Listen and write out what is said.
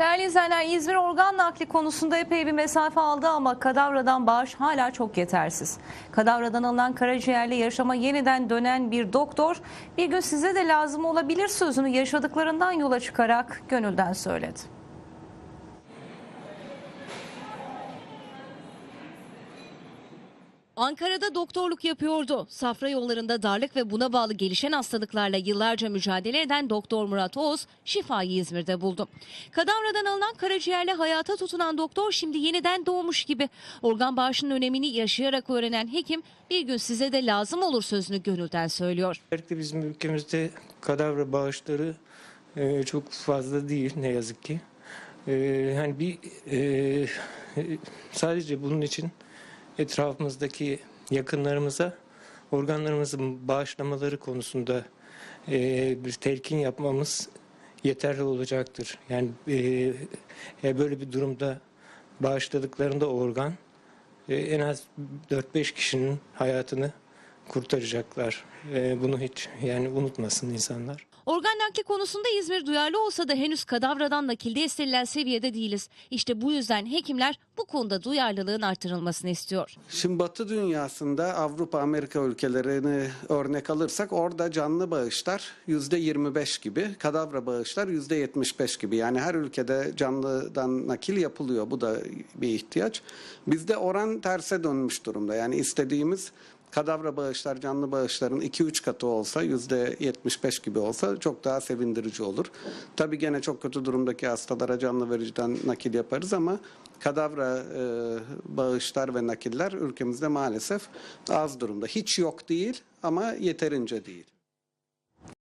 Değerli izleyenler İzmir organ nakli konusunda epey bir mesafe aldı ama kadavradan bağış hala çok yetersiz. Kadavradan alınan karaciğerli yaşama yeniden dönen bir doktor bir gün size de lazım olabilir sözünü yaşadıklarından yola çıkarak gönülden söyledi. Ankara'da doktorluk yapıyordu. Safra yollarında darlık ve buna bağlı gelişen hastalıklarla yıllarca mücadele eden Doktor Murat Oğuz şifayı İzmir'de buldu. Kadavradan alınan karaciğerle hayata tutunan doktor şimdi yeniden doğmuş gibi. Organ bağışının önemini yaşayarak öğrenen hekim bir gün size de lazım olur sözünü gönülden söylüyor. Özellikle bizim ülkemizde kadavra bağışları e, çok fazla değil ne yazık ki. E, yani bir e, sadece bunun için etrafımızdaki yakınlarımıza organlarımızın bağışlamaları konusunda e, bir telkin yapmamız yeterli olacaktır. Yani e, e, böyle bir durumda bağışladıklarında organ e, en az 4-5 kişinin hayatını kurtaracaklar. E, bunu hiç yani unutmasın insanlar. Organ nakli konusunda İzmir duyarlı olsa da henüz kadavradan nakilde istenilen seviyede değiliz. İşte bu yüzden hekimler bu konuda duyarlılığın artırılmasını istiyor. Şimdi Batı dünyasında Avrupa, Amerika ülkelerini örnek alırsak orada canlı bağışlar yüzde 25 gibi, kadavra bağışlar yüzde 75 gibi. Yani her ülkede canlıdan nakil yapılıyor. Bu da bir ihtiyaç. Bizde oran terse dönmüş durumda. Yani istediğimiz kadavra bağışlar canlı bağışların 2-3 katı olsa yüzde 75 gibi olsa çok daha sevindirici olur. Tabii gene çok kötü durumdaki hastalara canlı vericiden nakil yaparız ama kadavra e, bağışlar ve nakiller ülkemizde maalesef az durumda. Hiç yok değil ama yeterince değil.